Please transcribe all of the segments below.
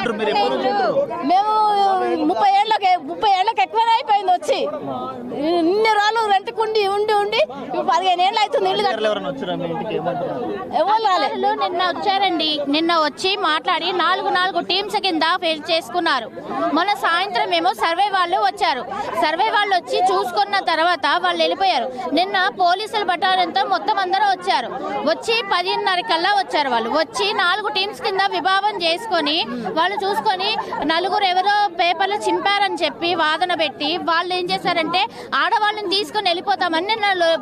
Counter मेरे बोलो వచ్చి ఇన్ని రోజులు రెంట్కుండి ఉండి ఉండి పదిహేను ఏళ్ళు అవుతుంది ఇల్లు ఎవరు రాలే? అధికారులు నిన్న వచ్చారండి. నిన్న వచ్చి మాట్లాడి నాలుగు నాలుగు టీమ్స్ కింద ఫేల్ చేసుకున్నారు. మొన్న సాయంత్రం ఏమో సర్వే వాళ్ళు వచ్చారు. సర్వే వాళ్ళు వచ్చి చూసుకున్న తర్వాత వాళ్ళు వెళ్ళిపోయారు. నిన్న పోలీసుల బటాలియన్తో మొత్తం అందరూ వచ్చారు. వచ్చి పదిన్నర కల్లా వచ్చారు వాళ్ళు. వచ్చి నాలుగు టీమ్స్ కింద విభాగం చేసుకొని వాళ్ళు చూసుకొని నలుగురు ఎవరో పేపర్లు చింపారని చెప్పి వాదన పెట్టి వాళ్ళు ఏం చేశారంటే ఆడవాళ్ళని తీసుకొని వెళ్ళిపోతామని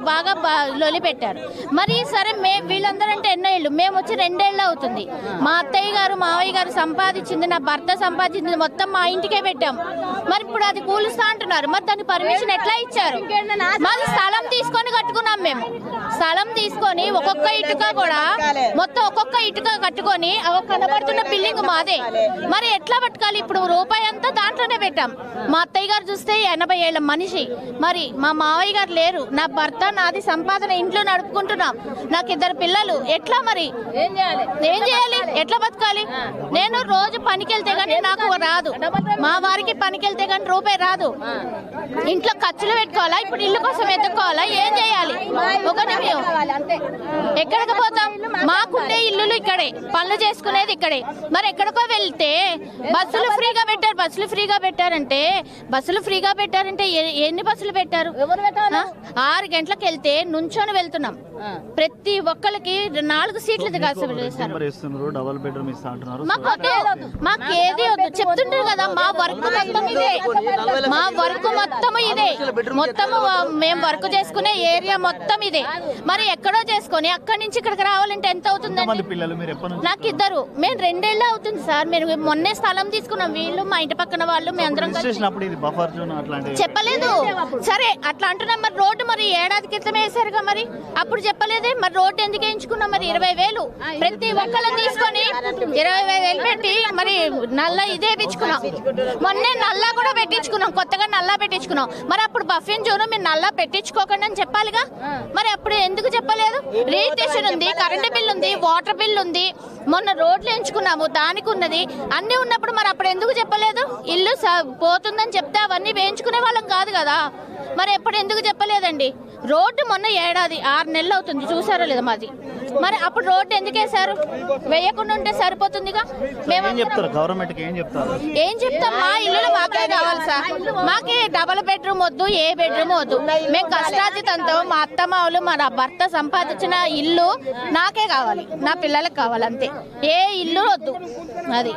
బాగా బా- లొలి పెట్టారు మరి సరే మే వీళ్ళందరంటే ఎన్నో ఏళ్ళు? మేము వచ్చి రెండేళ్ళు అవుతుంది. మా అత్తయ్య గారు మావయ్య గారు సంపాదించింది నా భర్త సంపాదించింది మొత్తం మా ఇంటికే పెట్టాం. మరి ఇప్పుడు అది కూలుస్తా అంటున్నారు. మరి దానికి పర్మిషన్ ఎట్లా ఇచ్చారు? మాది స్థలం తీసుకొని కట్టుకున్నాం మేము. స్థలం తీసుకొని ఒక్కొక్క ఇటుక కూడా మొత్తం ఒక్కొక్క ఇటుక కట్టుకొని ఆ కనబడుతున్న బిల్డింగ్ మాదే. మరి ఎట్లా పట్టుకోవాలి? ఇప్పుడు రూపాయి అంతా దాంట్లోనే పెట్టాం. మా అత్తయ్య గారు చూస్తే ఎనభై ఏళ్ళ మనిషి. మరి మా మావయ్య గారు లేరు. నా భర్త నాది సంపాదన ఇంట్లో నడుపుకుంటున్నాం. నాకు ఇద్దరు పిల్లలు. ఎట్లా మరి? ఏం చేయాలి? ఎట్లా బతకాలి? నేను రోజు పనికి వెళ్తే గానీ నాకు రాదు మా వారికి పనికి వెళ్తే గానీ రూపాయి రాదు. ఇంట్లో ఖర్చులు పెట్టుకోవాలా ఇప్పుడు ఇల్లు కోసం ఎత్తుకోవాలా ఏం చేయాలి ఒక నిమిషం కావాలి అంతే ఎక్కడికి పోతాం? మాకుండే ఇల్లులు ఇక్కడే. పనులు చేసుకునేది ఇక్కడే. మరి ఎక్కడికో వెళ్తే బస్సులు ఫ్రీగా పెట్టారు. బస్సులు ఫ్రీగా పెట్టారంటే బస్సులు ఫ్రీగా పెట్టారంటే ఎన్ని బస్సులు పెట్టారు? ఆరు గంటలకు వెళ్తే నుంచొని వెళ్తున్నాం. ప్రతి ఒక్కరికి నాలుగు సీట్లు మాకు ఏది వద్దు. చెప్తుంటారు కదా మా వర్క్ మొత్తం ఇదే. మా వర్క్ మొత్తం ఇదే. మొత్తం మేము వర్క్ చేసుకునే ఏరియా మొత్తం ఇదే. మరి ఎక్కడో చేసుకొని అక్కడి నుంచి ఇక్కడికి రావాలంటే ఎంత మంది అవుతుందండి నాకు ఇద్దరు. మేము రెండేళ్ళు అవుతుంది సార్. మేము మొన్నే స్థలం తీసుకున్నాం. వీళ్ళు మా ఇంటి పక్కన వాళ్ళు చెప్పలేదు. సరే అట్లా అంటున్నాం మరి. రోడ్డు మరి ఏడాది క్రితమే వేసారుగా మరి? అప్పుడు చెప్పలేదే. మరి రోడ్డు ఎందుకు వేయించుకున్నాం మరి? ఇరవై వేలు. ప్రతి ఒక్కళ్ళని తీసుకొని ఇరవై వేలు పెట్టి మరి నల్ల ఇదే పెంచుకున్నాం మొన్నే నల్లా కూడా పెట్టించుకున్నాం. కొత్తగా నల్లా పెట్టించుకున్నాం. మరి అప్పుడు బఫిన్ జోన్ మీరు నల్లా పెట్టించుకోకండి అని చెప్పాలిగా? మరి అప్పుడు ఎందుకు చెప్పలేదు? రిజిస్ట్రేషన్ ఉంది కరెంట్ బిల్ ఉంది వాటర్ బిల్ ఉంది మొన్న రోడ్లు ఎంచుకున్నాము దానికి ఉన్నది. అన్ని ఉన్నప్పుడు మరి అప్పుడు ఎందుకు చెప్పలేదు? ఇల్లు స- పోతుందని చెప్తే అవన్నీ వేయించుకునే వాళ్ళం కాదు కదా. మరి ఎప్పుడు ఎందుకు చెప్పలేదండి? రోడ్డు మొన్న ఏడాది ఆరు నెలలు అవుతుంది. చూసారో లేదా మాది? మరి అప్పుడు రోడ్డు ఎందుకు వేశారు? వేయకుండా ఉంటే సరిపోతుందిగా? మేము ఏం చెప్తారు? గవర్నమెంట్ ఏం చెప్తారు? ఏం చెప్తాం? మా ఇల్లు మాకే కావాలి సార్. మాకే డబల్ బెడ్రూమ్ వద్దు ఏ బెడ్రూమ్ వద్దు. మేము కష్టార్జితంతో మా అత్తమావులు మా భర్త సంపాదించిన ఇల్లు నాకే కావాలి. నా పిల్లలకు కావాలి అంతే. ఏ ఇల్లు వద్దు. అది.